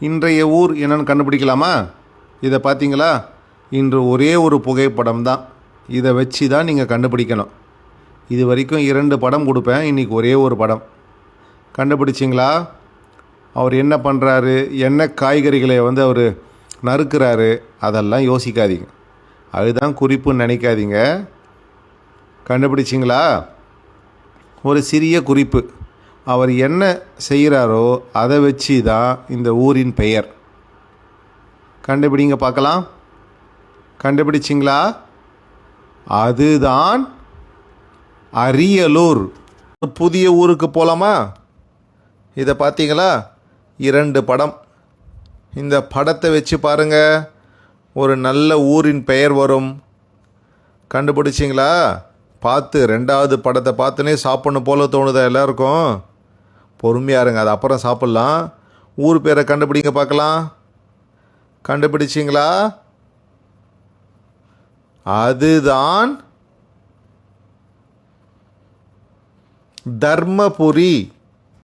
இன்றைய ஊர் என்னென்னு கண்டுபிடிக்கலாமா? இதை பார்த்தீங்களா? இன்று ஒரே ஒரு புகைப்படம் தான் இதை வச்சு தான் நீங்கள் கண்டுபிடிக்கணும். இது வரைக்கும் இரண்டு படம் கொடுப்பேன். இன்றைக்கி ஒரே ஒரு படம். கண்டுபிடிச்சிங்களா? அவர் என்ன பண்ணுறாரு என்ன காய்கறிகளை வந்து அவர் நறுக்கிறாரு? அதெல்லாம் யோசிக்காதீங்க. அதுதான் குறிப்புன்னு நினைக்காதீங்க. கண்டுபிடிச்சிங்களா? ஒரு சிறிய குறிப்பு. அவர் என்ன செய்கிறாரோ அதை வச்சு தான் இந்த ஊரின் பெயர். கண்டுபிடிங்க பார்க்கலாம். கண்டுபிடிச்சிங்களா? அதுதான் அரியலூர். புதிய ஊருக்கு போகலாமா இதை பார்த்தீங்களா? இரண்டு படம். இந்த படத்தை வச்சு பாருங்கள் ஒரு நல்ல ஊரின் பெயர் வரும். கண்டுபிடிச்சிங்களா? பார்த்து ரெண்டாவது படத்தை பார்த்துனே சாப்பிட்ணும் போல தோணுதா எல்லாருக்கும்? பொறுமையாக இருங்க அது அப்புறம் சாப்பிட்லாம். ஊர் பேரை கண்டுபிடிங்க பார்க்கலாம். கண்டுபிடிச்சிங்களா? அதுதான் தர்மபுரி.